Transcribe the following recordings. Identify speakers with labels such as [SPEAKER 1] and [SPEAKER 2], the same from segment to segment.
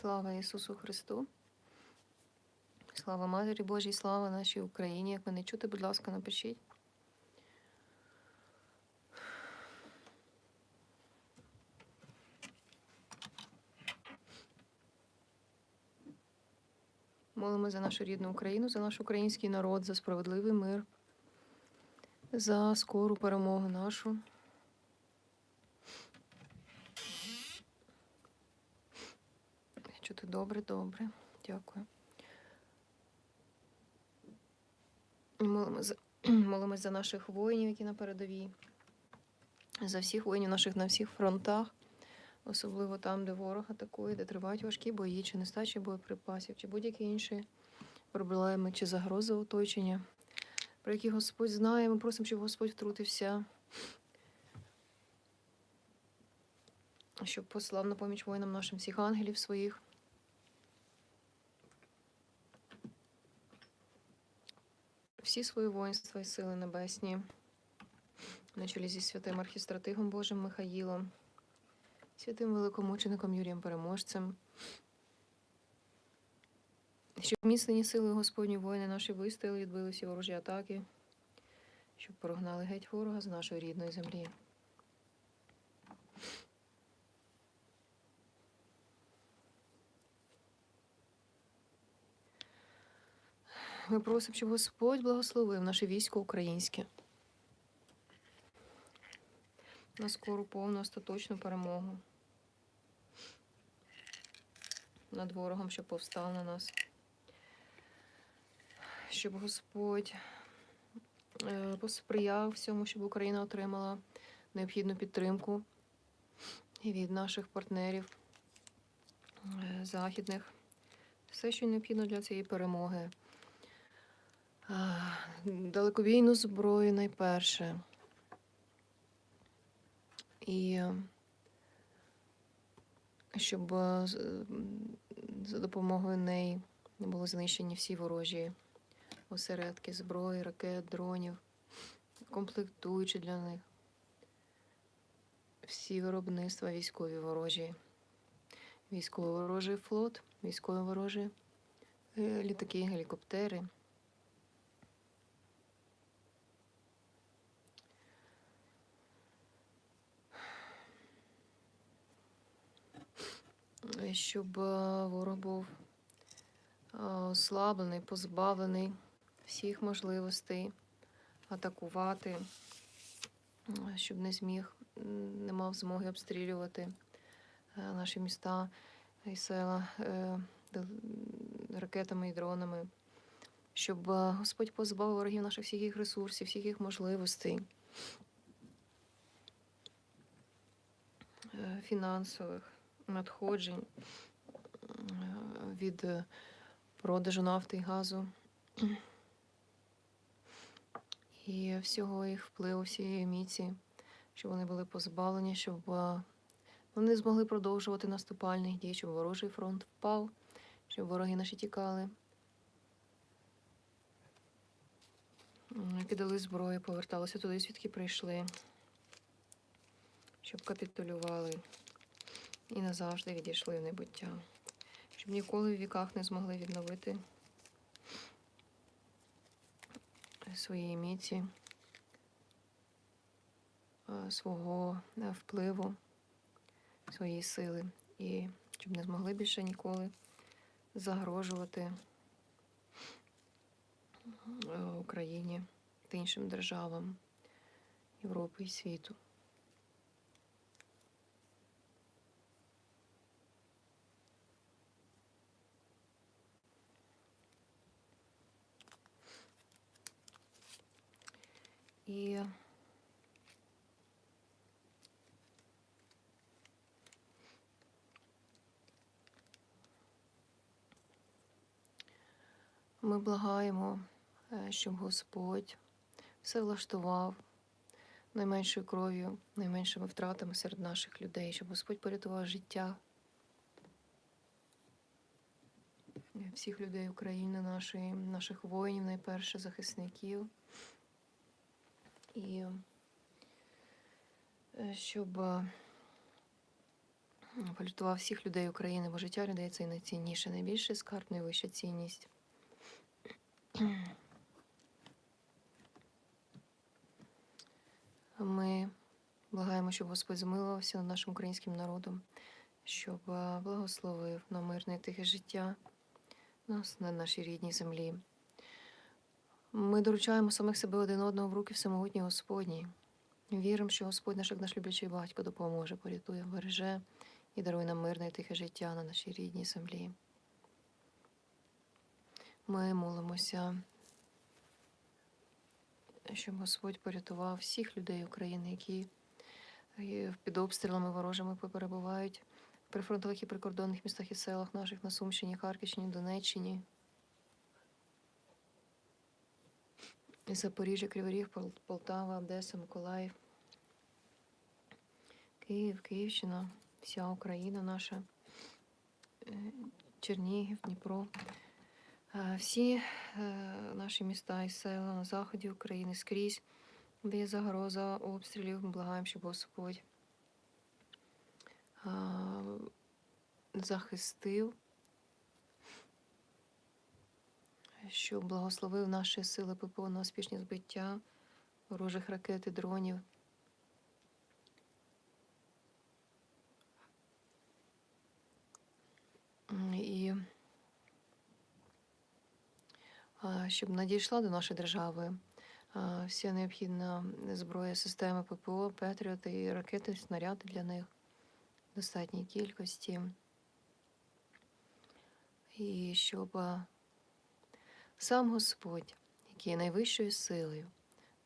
[SPEAKER 1] Слава Ісусу Христу. Слава Матері Божій, слава нашій Україні. Як мене чути, будь ласка, напишіть. Молимо за нашу рідну Україну, за наш український народ, за справедливий мир, за скору перемогу нашу. Чути добре, добре. Дякую. Молимось молимось за наших воїнів, які на передовій, за всіх воїнів наших на всіх фронтах, особливо там, де ворог атакує, де тривають важкі бої, чи нестача боєприпасів, чи будь-які інші проблеми чи загрози оточення, про які Господь знає. Ми просимо, щоб Господь втрутився, щоб послав на поміч воїнам нашим всіх ангелів своїх. Всі свої воїнства і сили небесні, на чолі зі святим архістратигом Божим Михаїлом, святим великомучеником Юрієм Переможцем, щоб міцнені сили Господні воїни наші вистояли, відбили всі ворожі атаки, щоб прогнали геть ворога з нашої рідної землі. Ми просимо, щоб Господь благословив наше військо українське. На скору повну остаточну перемогу. Над ворогом, що повстав на нас. Щоб Господь е, посприяв всьому, щоб Україна отримала необхідну підтримку і від наших партнерів е, західних. Все, що необхідно для цієї перемоги. Далекобійну зброю найперше. І щоб е, за допомогою неї не були знищені всі ворожі осередки зброї, ракет, дронів, комплектуючі для них. Всі виробництва військові ворожі, військовий ворожий флот, військові ворожі е, літаки, гелікоптери. Щоб е, ворог був е, ослаблений, позбавлений всіх можливостей атакувати, е, щоб не зміг, не мав змоги обстрілювати е, наші міста і села е, ракетами і дронами, щоб е, Господь позбавив ворогів наших всіх їх ресурсів, всіх їх можливостей. е, Фінансових, надходжень е, від е, продажу нафти і газу і всього їх впливу, всієї міці, щоб вони були позбавлені, щоб е, вони змогли продовжувати наступальних дій, щоб ворожий фронт впав, щоб вороги наші тікали. Кидали зброю, поверталися туди, звідки прийшли, щоб капітулювали і назавжди відійшли в небуття, щоб ніколи в віках не змогли відновити своєї міці, е, свого е, впливу, своєї сили, і щоб не змогли більше ніколи загрожувати е, Україні та іншим державам Європи і світу. І ми благаємо, е, щоб Господь все влаштував найменшою кров'ю, найменшими втратами серед наших людей, щоб Господь порятував життя всіх людей України, нашої, наших воїнів, найперше захисників. І е, щоб е, Порятував всіх людей України, бо життя людей це найцінніше, найбільший скарб, найвища цінність. Ми благаємо, щоб Господь змилувався над нашим українським народом, щоб е, благословив на мирне тихе життя нас на нашій рідній землі. Ми доручаємо самих себе один одного в руки всемогутній Господній. Віримо, що Господь наш як наш люблячий батько допоможе, порятує, береже і дарує нам мирне і тихе життя на нашій рідній землі. Ми молимося, щоб Господь порятував всіх людей України, які під обстрілами ворожими перебувають в прифронтових і прикордонних містах і селах наших на Сумщині, Харківщині, Донеччині. Запоріжжя, Кривий Ріг, Полтава, Одеса, Миколаїв, Київ, Київщина, вся Україна наша, е, Чернігів, Дніпро. Е, Всі е, наші міста і села на заході України скрізь, де є загроза обстрілів, ми благаємо, щоб Господь захистив, щоб благословив наші сили ППО на успішні збиття ворожих ракет і дронів. І щоб надійшла до нашої держави вся необхідна зброя системи ППО, Петріот і ракети, снаряди для них в достатній кількості. І щоб сам Господь, який є найвищою силою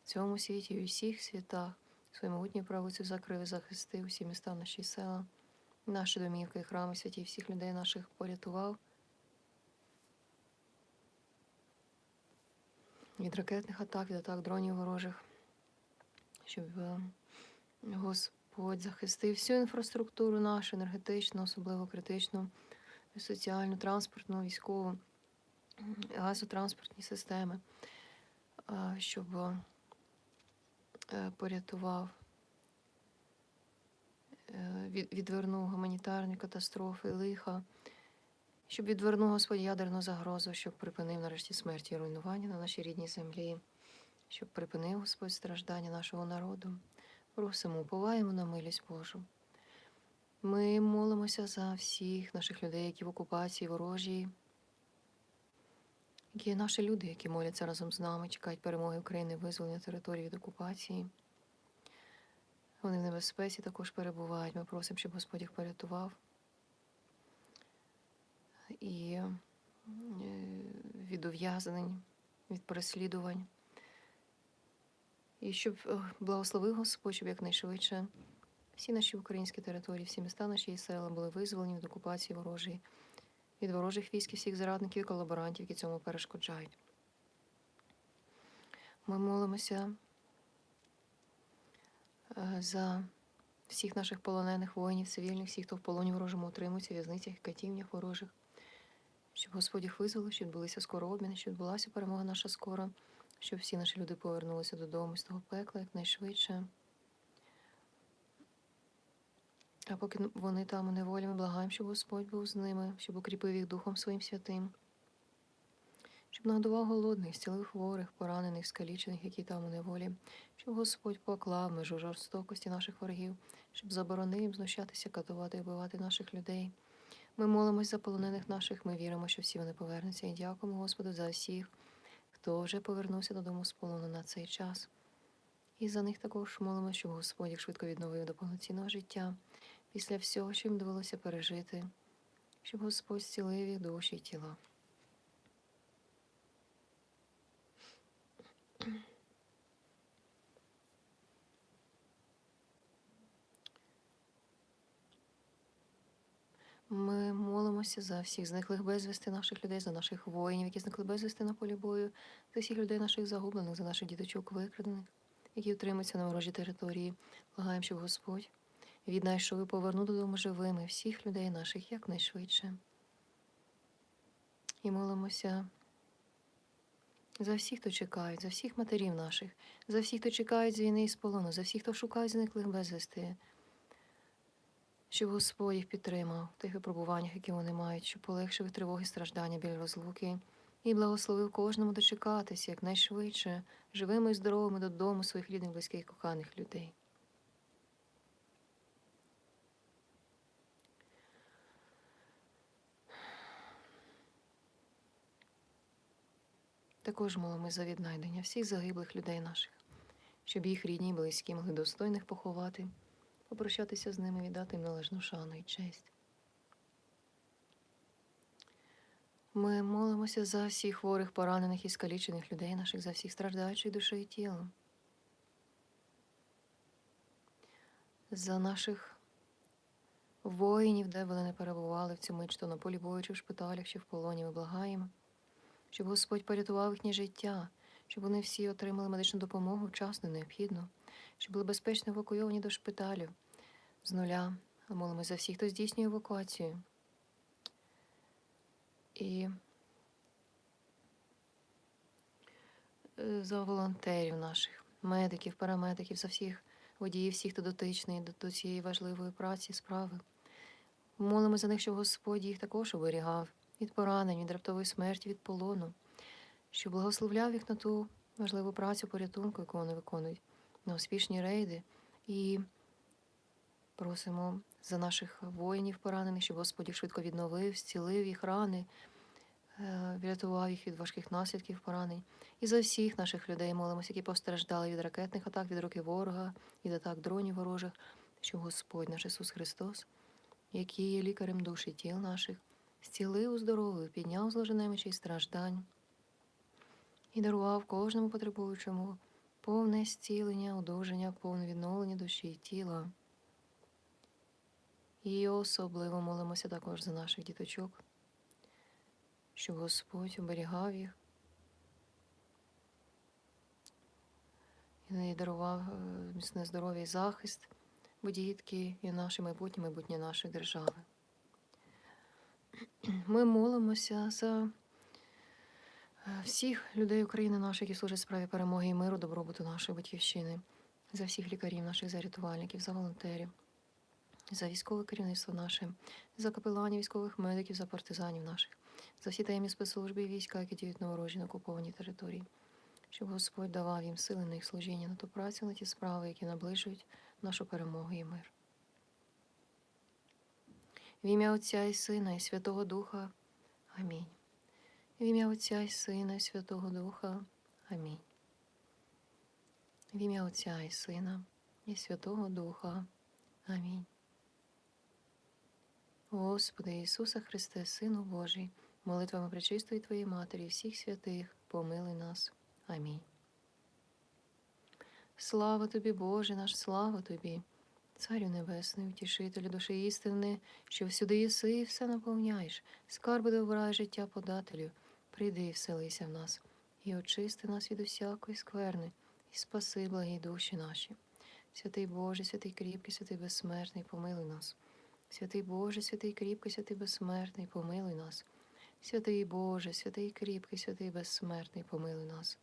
[SPEAKER 1] в цьому світі і у всіх світах, своєю могутньою правицю закрив і захистив всі міста, наші села, наші домівки і храми святі, всіх людей наших порятував. від ракетних атак, від атак дронів ворожих, щоб е, Господь захистив всю інфраструктуру нашу, енергетичну, особливо критичну, соціальну, транспортну, військову, газотранспортні системи, щоб е, порятував, е, відвернув гуманітарні катастрофи, лиха, щоб відвернув Господь ядерну загрозу, щоб припинив нарешті смерті і руйнування на нашій рідній землі, щоб припинив Господь страждання нашого народу. Просимо, уповаємо на милість Божу. Ми молимося за всіх наших людей, які в окупації ворожій, є наші люди, які моляться разом з нами, чекають перемоги України, визволення території від окупації. Вони в небезпеці також перебувають. Ми просимо, щоб Господь їх порятував і е, від ув'язнень, від переслідувань. І щоб е, благословив Господь, щоб якнайшвидше всі наші українські території, всі міста наші села були визволені від окупації ворожої, від ворожих військ і всіх зрадників і колаборантів, які цьому перешкоджають. Ми молимося е, за всіх наших полонених воїнів, цивільних, всіх, хто в полоні ворожому утримується, в'язницях і катівнях ворожих, щоб Господь їх визволив, щоб відбулися скоро обміни, щоб відбулася перемога наша скоро, щоб всі наші люди повернулися додому з того пекла якнайшвидше. А поки вони там у неволі, ми благаємо, щоб Господь був з ними, щоб укріпив їх Духом Своїм святим, щоб нагодував голодних, зцілив хворих, поранених, скалічених, які там у неволі, щоб Господь поклав межу жорстокості наших ворогів, щоб заборонив їм знущатися, катувати і вбивати наших людей. Ми молимось за полонених наших, ми віримо, що всі вони повернуться, і дякуємо Господу за всіх, хто вже повернувся додому з полону на цей час. І за них також молимося, щоб Господь їх швидко відновив до повноцінного життя після всього, що їм довелося пережити, щоб Господь зцілив їх душі й тіла. Ми молимося за всіх зниклих безвісти наших людей, за наших воїнів, які зникли безвісти на полі бою, за всіх людей наших загублених, за наших діточок викрадених, які утримуються на ворожій території. Благаємо, щоб Господь віднайшов і повернув додому живими всіх людей наших якнайшвидше. І молимося за всіх, хто чекають, за всіх матерів наших, за всіх, хто чекають з війни і з полону, за всіх, хто шукає зниклих безвісти, щоб Господь їх підтримав в тих випробуваннях, які вони мають, щоб полегшив тривоги, страждання, біль розлуки, і благословив кожному дочекатися якнайшвидше, живими і здоровими додому своїх рідних, близьких, коханих людей. Також молимо за віднайдення всіх загиблих людей наших, щоб їх рідні і близькі могли достойних поховати, попрощатися з ними, віддати їм належну шану і честь. Ми молимося за всіх хворих, поранених і скалічених людей наших, за всіх страждаючих душею і тілом. За наших воїнів, де вони не перебували в цю мить, то на полі бою, чи в шпиталях, чи в полоні, ми благаємо, щоб Господь порятував їхнє життя, щоб вони всі отримали медичну допомогу вчасно, необхідно, щоб були безпечно евакуйовані до шпиталів з нуля. Молимо за всіх, хто здійснює евакуацію. І е, за волонтерів наших, медиків, парамедиків, за всіх водіїв, всіх, хто дотичний до, цієї важливої праці, справи. Молимо за них, щоб Господь їх також оберігав від поранень, від раптової смерті, від полону, щоб благословляв їх на ту важливу працю порятунку, яку вони виконують, на успішні рейди. І просимо за наших воїнів поранених, щоб Господь їх швидко відновив, зцілив їх рани, е, врятував їх від важких наслідків поранень. І за всіх наших людей молимося, які постраждали від ракетних атак, від руки ворога, від атак дронів ворожих, щоб Господь наш Ісус Христос, який є лікарем душ і тіл наших, зцілив, уздоровив, підняв зложенемичі страждань і дарував кожному потребуючому повне зцілення, одужання, повне відновлення душі і тіла. І особливо молимося також за наших діточок, щоб Господь оберігав їх і дарував е, міцне здоров'я і захист, бо дітки і наше майбутнє, майбутнє нашої держави. Ми молимося за е, всіх людей України наших, які служать справі перемоги і миру, добробуту нашої батьківщини, за всіх лікарів наших, за рятувальників, за волонтерів, за військове керівництво наше, за капеланів військових медиків, за партизанів наших, за всі таємні спецслужби і війська, які діють на ворожі на окупованій території, щоб Господь давав їм сили на їх служіння, на ту працю, на ті справи, які наближують нашу перемогу і мир. В ім'я Отця і Сина, і Святого Духа. Амінь. В ім'я Отця і Сина, і Святого Духа. Амінь. В ім'я Отця і Сина, і Святого Духа. Амінь. Господи Ісуса Христе, Сину Божий, молитвами пречистої Твоєї Матері, всіх святих, помилуй нас. Амінь. Слава тобі, Боже наш, слава тобі, Царю Небесний, утішителю душі істини, що всюди єси і все наповняєш, скарби добра життя подателю, прийди і вселися в нас, і очисти нас від усякої скверни, і спаси благі душі наші. Святий Боже, святий кріпкий, святий безсмертний, помилуй нас. Святий Боже, святий кріпкий, святий безсмертний, помилуй нас. Святий Боже, святий кріпкий, святий безсмертний, помилуй нас.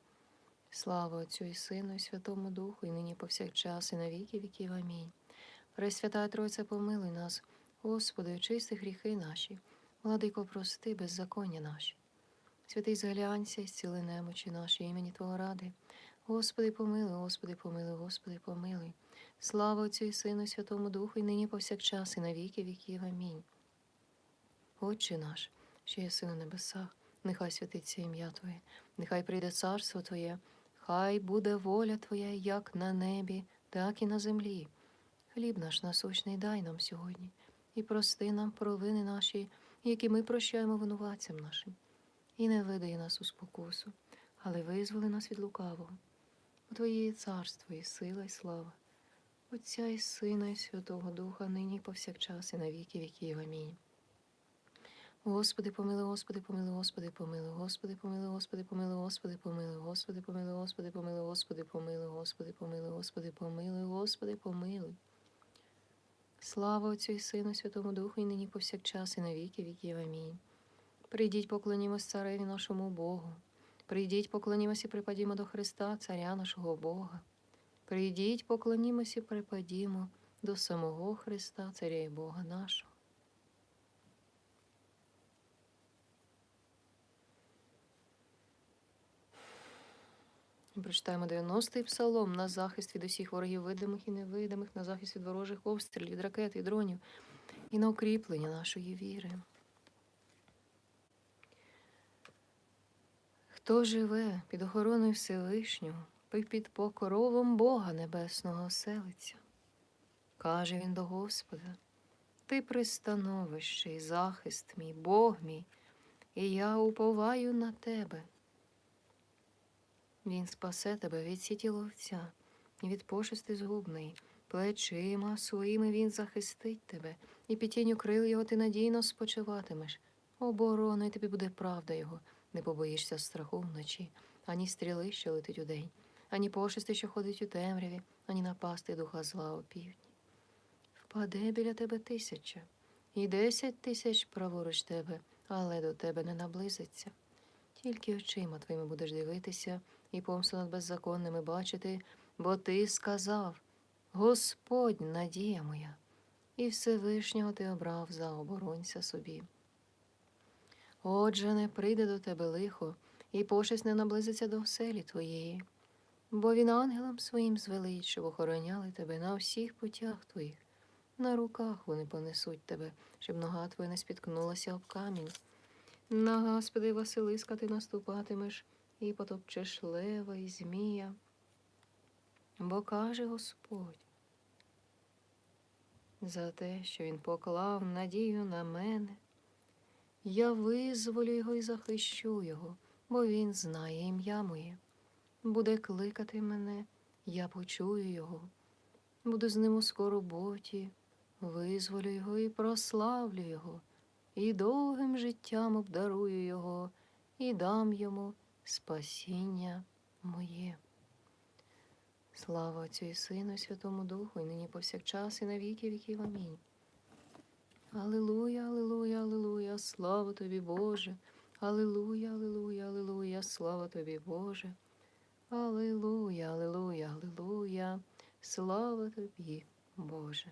[SPEAKER 1] Слава Отцю і Сину, і Святому Духу, і нині повсякчас, і на віки віків. Амінь. Пресвята Тройця, помилуй нас, Господи, очисти гріхи наші, владико, прости, беззаконня наші. Святий зглянься, і зціли немочі наші, імені Твого ради. Господи, помилуй, Господи, помилуй, Господи, помилуй. Слава Отцю і Сину, Святому Духу, і нині повсякчас, і на віки віків. Амінь. Отче наш, що єси на небесах, нехай святиться ім'я Твоє, нехай прийде царство Твоє, хай буде воля Твоя, як на небі, так і на землі. Хліб наш насущний дай нам сьогодні, і прости нам провини наші, які ми прощаємо винуватцям нашим, і не веди нас у спокусу, але визволи нас від лукавого. У Твоє царство, і сила, і слава, Отця і Сина, і Святого Духа, нині повсякчас, і на віки віків. Амінь. Господи, помилуй, Господи, помилуй, Господи, помилуй, Господи, помилуй, Господи, помилуй, Господи, помилуй, Господи, помилуй, Господи, помилуй, Господи, помилуй, Господи, помилуй, Господи, помилуй, Господи, помилуй. Слава Отцю і Сину, Святому Духу, і нині повсякчас, і на віки віків. Амінь. Прийдіть, поклонімось цареві нашому Богу. Прийдіть, поклонімось і припадімо до Христа, Царя нашого Бога. Прийдіть, поклонімось і припадімо до самого Христа, Царя і Бога нашого. Прочитаємо 90-й псалом на захист від усіх ворогів видимих і невидимих, на захист від ворожих обстрілів, від ракет і дронів, і на укріплення нашої віри. Хто живе під охороною Всевишнього, під покровом Бога Небесного оселиться. Каже він до Господа: Ти пристановище і захист мій, Бог мій, і я уповаю на тебе. Він спасе тебе від сіті ловця від пошести згубної, плечима своїми він захистить тебе, і під тінню крил його ти надійно спочиватимеш. Обороною тобі буде правда його, не побоїшся страху вночі, ані стріли, що летить удень, ані пошести, що ходить у темряві, ані напасти духа зла у півдні. Впаде біля тебе тисяча, і десять тисяч праворуч тебе, але до тебе не наблизиться. Тільки очима твоїми будеш дивитися і помсту над беззаконними бачити, бо ти сказав: Господь, надія моя, і Всевишнього ти обрав за оборонця собі. Отже, не прийде до тебе лихо, і пошесть не наблизиться до оселі твоєї, бо він ангелам своїм звелить, щоб охороняли тебе на всіх путях твоїх. На руках вони понесуть тебе, щоб нога твоя не спіткнулася об камінь. На Господи, Василиска ти наступатимеш і потопчеш лева і змія. Бо каже Господь, за те, що він поклав надію на мене, я визволю його і захищу його, бо він знає ім'я моє. Буде кликати мене, я почую його. Буду з ним у скорботі, визволю його і прославлю його, і довгим життям обдарую його, і дам йому спасіння моє. Слава Отцю і Сину, і Святому Духу, і нині повсякчас, і на віки віків. Амінь. Аллилуйя, аллилуйя, аллилуйя, слава тобі, Боже. Аллилуйя, аллилуйя, аллилуйя, слава тобі, Боже. Аллилуйя, аллилуйя, аллилуйя, слава тобі, Боже.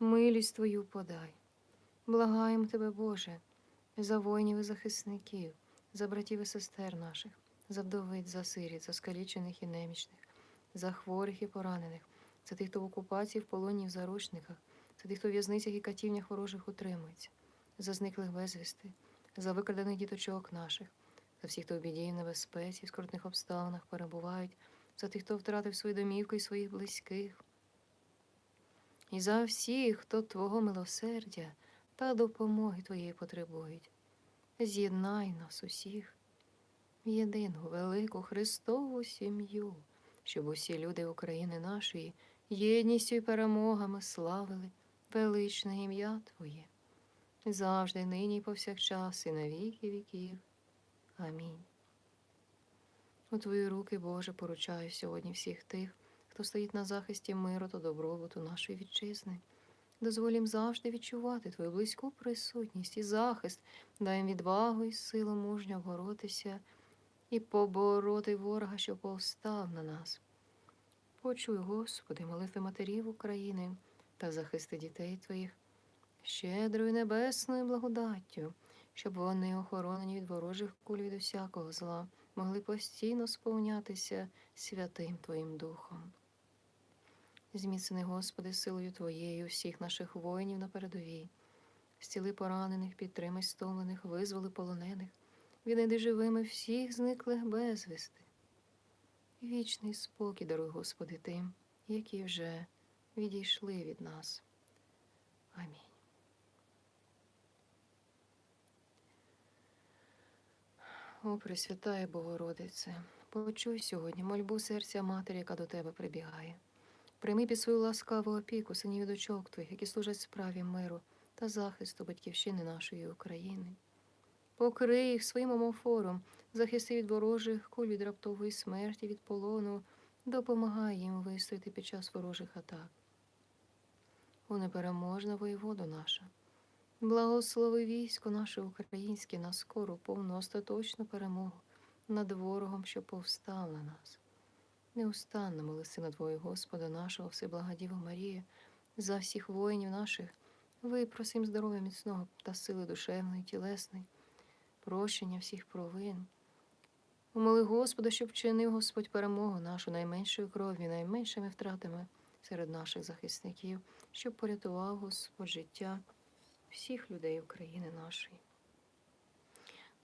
[SPEAKER 1] милість Твою подай. Благаємо Тебе, Боже, за воїнів і захисників, за братів і сестер наших, за вдовиць, за сиріт, за скалічених і немічних, за хворих і поранених, за тих, хто в окупації, в полоні в заручниках, за тих, хто в в'язницях і катівнях ворожих утримується, за зниклих безвісти, за викрадених діточок наших, за всіх, хто в біді і в небезпеці, в скрутних обставинах перебувають, за тих, хто втратив свої домівки і своїх близьких, і за всіх, хто Твого милосердя та допомоги Твоєї потребують. З'єднай нас усіх в єдину велику Христову сім'ю, щоб усі люди України нашої єдністю і перемогами славили величне ім'я Твоє, завжди, нині і повсякчас, і на віки віків. Амінь. У Твої руки, Боже, поручаю сьогодні всіх тих, хто стоїть на захисті миру та добробуту нашої вітчизни. Дозволь їм завжди відчувати Твою близьку присутність і захист, дай відвагу і силу мужньо боротися і побороти ворога, що повстав на нас. Почуй, Господи, молитви матерів України та захисти дітей Твоїх щедрою небесною благодаттю, щоб вони, охоронені від ворожих куль від усякого зла, могли постійно сповнятися святим Твоїм Духом. Зміцни, Господи, силою Твоєю всіх наших воїнів на передовій. Зціли поранених, підтримай стомлених, визволи полонених, віднайди живими всіх зниклих безвісти. Вічний спокій даруй, Господи, тим, які вже відійшли від нас. Амінь. О, Пресвятая Богородице, Почуй сьогодні мольбу серця матері, яка до тебе прибігає. Прийми під свою ласкаву опіку синів і дочок твоїх, які служать справі миру та захисту батьківщини нашої України. Покрий їх своїм омофором, захисти від ворожих куль від раптової смерті, від полону, допомагай їм вистояти під час ворожих атак. О непереможна воєводу наша. Благослови військо наше українське на скору, повну остаточну перемогу над ворогом, що повстав на нас. Неустанно моли Сина Твого, Господа нашого, Всеблагодіву Марію, за всіх воїнів наших, випросим здоров'я міцного та сили душевної, тілесної, прощення всіх провин. Умоли Господа, щоб вчинив Господь перемогу нашу найменшою кров'ю, найменшими втратами серед наших захисників, щоб порятував Господь життя всіх людей України нашої.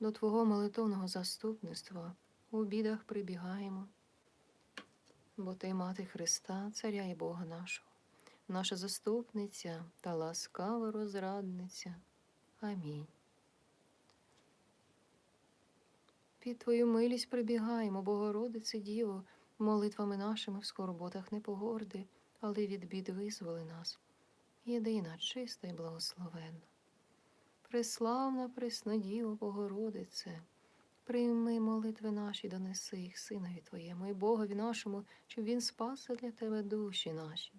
[SPEAKER 1] До Твого молитовного заступництва у бідах прибігаємо, бо Ти мати Христа, Царя і Бога нашого, наша заступниця та ласкава розрадниця. Амінь. Під Твою милість прибігаємо, Богородице Діво, молитвами нашими в скорботах не погорди, але від бід визволи нас. Єдина, чиста і благословенна. Преславна пресна Діво Богородице, прийми молитви наші, донеси їх Синові Твоєму і Богові нашому, щоб Він спасе для Тебе душі наші.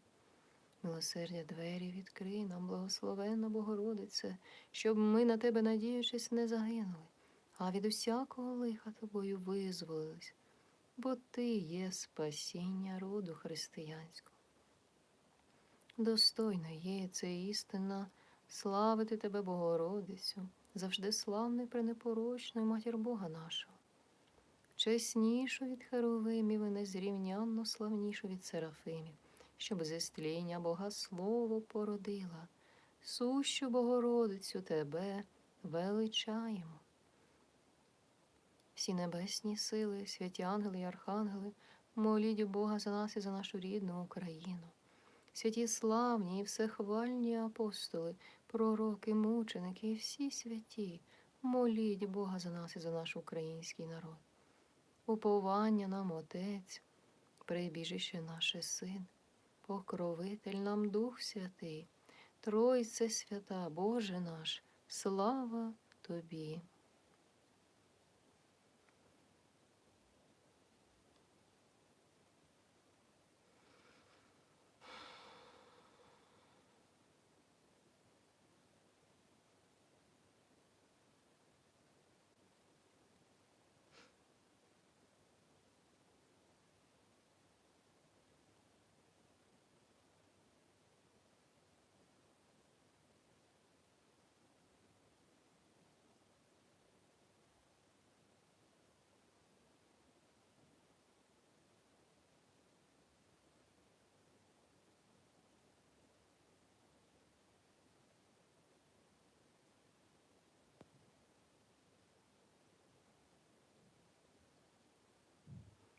[SPEAKER 1] Милосердя двері відкрий нам, благословенна Богородице, щоб ми на Тебе, надіючись, не загинули, а від усякого лиха Тобою визволились, бо Ти є спасіння роду християнського. Достойно є це істина, славити Тебе, Богородицю, завжди славною пренепорочною матір Бога нашого. Чеснішу від херовимів і незрівнянно славнішу від серафимів, щоб зі стління Бога Слово породила, сущу Богородицю Тебе величаємо. Всі небесні сили, святі ангели й архангели, моліть Бога за нас і за нашу рідну Україну. Святі славні і всехвальні апостоли, пророки, мученики і всі святі, моліть Бога за нас і за наш український народ. Уповання нам Отець, прибіжище наше Син, покровитель нам Дух Святий, Тройце свята, Боже наш, слава Тобі.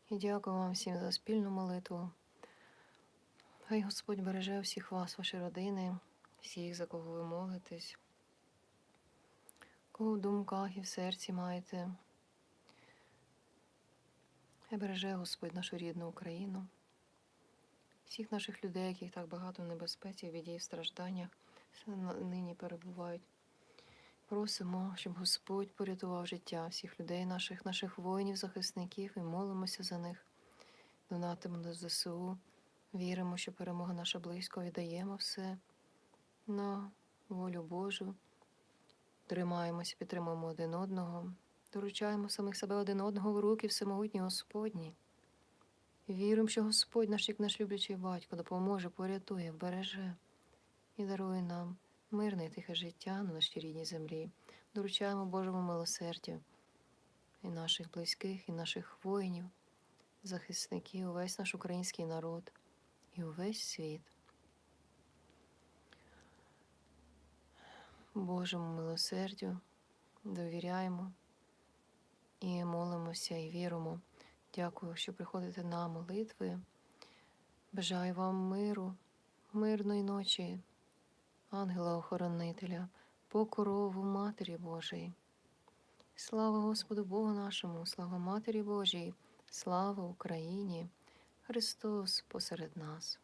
[SPEAKER 1] І дякую вам всім за спільну молитву. Хай Господь береже всіх вас, ваші родини, всіх, за кого ви молитесь, кого в думках і в серці маєте. Хай береже Господь нашу рідну Україну, всіх наших людей, яких так багато в небезпеці, в біді в стражданнях нині перебувають. Просимо, щоб Господь порятував життя всіх людей, наших, наших воїнів, захисників, і молимося за них. Донатимо до ЗСУ. Віримо, що перемога наша близько, віддаємо все на волю Божу. Тримаємося, підтримуємо один одного, доручаємо самих себе один одного в руки всемогутні Господні. Віримо, що Господь, наш як наш люблячий батько, допоможе, порятує, вбереже і дарує нам мирне і тихе життя на нашій рідній землі. Доручаємо Божому милосердю і наших близьких, і наших воїнів, захисників, увесь наш український народ і увесь світ. Божому милосердю довіряємо і молимося, і віримо. Дякую, що приходите на молитви. Бажаю вам миру, мирної ночі ангела-охоронителя, покрову Матері Божої. Слава Господу Богу нашому, слава Матері Божій, Слава Україні! Христос посеред нас.